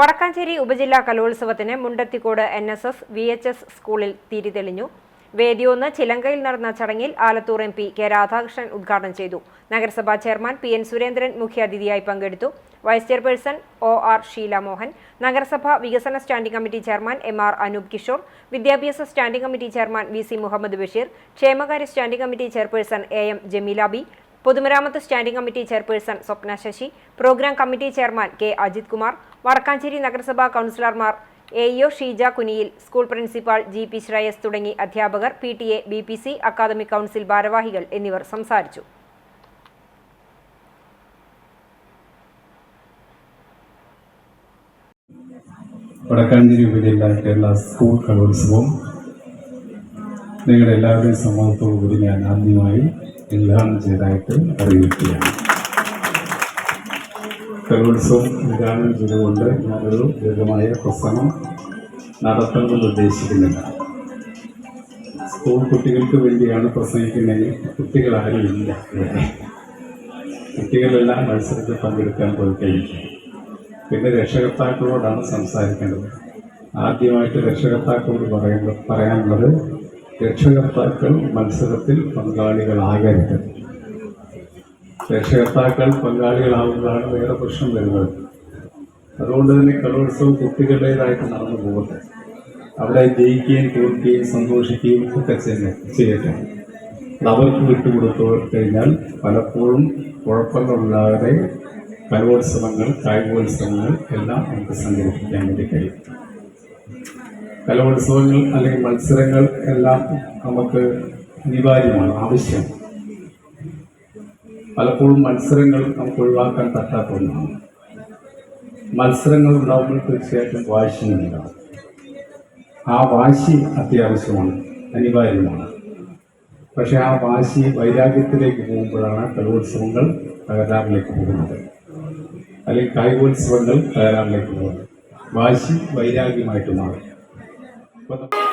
വടക്കാഞ്ചേരി ഉപജില്ലാ കലോത്സവത്തിന് Mundathikode N S S V H S സ്കൂളിൽ തിരിതെളിഞ്ഞു. വേദിയൊന്ന് ചിലങ്കയിൽ നടന്ന ചടങ്ങിൽ Alathur M P K Radhakrishnan ഉദ്ഘാടനം ചെയ്തു. നഗരസഭാ ചെയർമാൻ പി എൻ സുരേന്ദ്രൻ മുഖ്യാതിഥിയായി പങ്കെടുത്തു. Vice chairperson O R Sheela Mohan നഗരസഭാ വികസന standing committee chairman M R Anoop Kishore വിദ്യാഭ്യാസ standing committee chairman V C Muhammad Basheer ക്ഷേമകാര്യ standing committee chairperson A M Jameela B പൊതുമരാമത്ത് standing committee chairperson Swapna Sasi programme committee chairman K Ajith Kumar Wadakkanchery നഗരസഭാ കൗൺസിലർമാർ A E O Sheeja Kuniyil school principal G P Sreyas തുടങ്ങി അധ്യാപകർ P T A B P C academic council ഭാരവാഹികൾ എന്നിവർ സംസാരിച്ചു. വടക്കാഞ്ചേരി ഉപജില്ല Kerala school കലോത്സവം. നിങ്ങളുടെ എല്ലാവരുടെയും സമ്മതത്തോടു കൂടി ഞാൻ ആദ്യമായി ഉദ്ഘാടനം ചെയ്തതായിട്ട് അറിയിക്കുകയാണ്. കലോത്സവം ഉദ്ഘാടനം ചെയ്തുകൊണ്ട് ഞാനൊരു ദീർഘമായ പ്രസംഗം നടത്തണമെന്ന് ഉദ്ദേശിക്കുന്നില്ല. സ്കൂൾ കുട്ടികൾക്ക് വേണ്ടിയാണ് പ്രസംഗിക്കുന്നതെങ്കിൽ കുട്ടികളാരും ഇല്ല. കുട്ടികളെല്ലാം മത്സരത്തിൽ പങ്കെടുക്കാൻ പോയി കഴിഞ്ഞു പിന്നെ രക്ഷകർത്താക്കളോടാണ് സംസാരിക്കേണ്ടത്. ആദ്യമായിട്ട് രക്ഷകർത്താക്കളോട് പറയുന്നത് പറയാനുള്ളത് രക്ഷകർത്താക്കൾ മത്സരത്തിൽ പങ്കാളികളാകരുത്. രക്ഷകർത്താക്കൾ പങ്കാളികളാവുന്നതാണ് വേറെ പ്രശ്നം വരുന്നത്. അതുകൊണ്ട് തന്നെ കലോത്സവം കുട്ടികളുടേതായിട്ട് നടന്നു പോകട്ടെ. അവിടെ ജയിക്കുകയും തോൽക്കുകയും സന്തോഷിക്കുകയും ഒക്കെ ചെയ്യുന്ന ചെയ്യട്ടെ. അവർക്ക് വിട്ടുകൊടുത്തു കഴിഞ്ഞാൽ പലപ്പോഴും കുഴപ്പങ്ങളില്ലാതെ കലോത്സവങ്ങൾ കായികോത്സവങ്ങൾ എല്ലാം നമുക്ക് സംഘടിപ്പിക്കാൻ വേണ്ടി കഴിയും. കലോത്സവങ്ങൾ അല്ലെങ്കിൽ മത്സരങ്ങൾ എല്ലാം നമുക്ക് അനിവാര്യമാണ് ആവശ്യം. പലപ്പോഴും മത്സരങ്ങൾ നമുക്ക് ഒഴിവാക്കാൻ പറ്റാത്ത ഒന്നാണ്. മത്സരങ്ങൾ ഉണ്ടാകുമ്പോൾ തീർച്ചയായിട്ടും വാശിയുണ്ടാകും ആ വാശി അത്യാവശ്യമാണ് അനിവാര്യമാണ്. പക്ഷെ ആ വാശി വൈരാഗ്യത്തിലേക്ക് പോകുമ്പോഴാണ് കലോത്സവങ്ങൾ തകരാറിലേക്ക് പോകുന്നത്. അല്ലെങ്കിൽ കായികോത്സവങ്ങൾ തകരാറിലേക്ക് പോകുന്നത്. വാശി വൈരാഗ്യമായിട്ട് മാറും. for.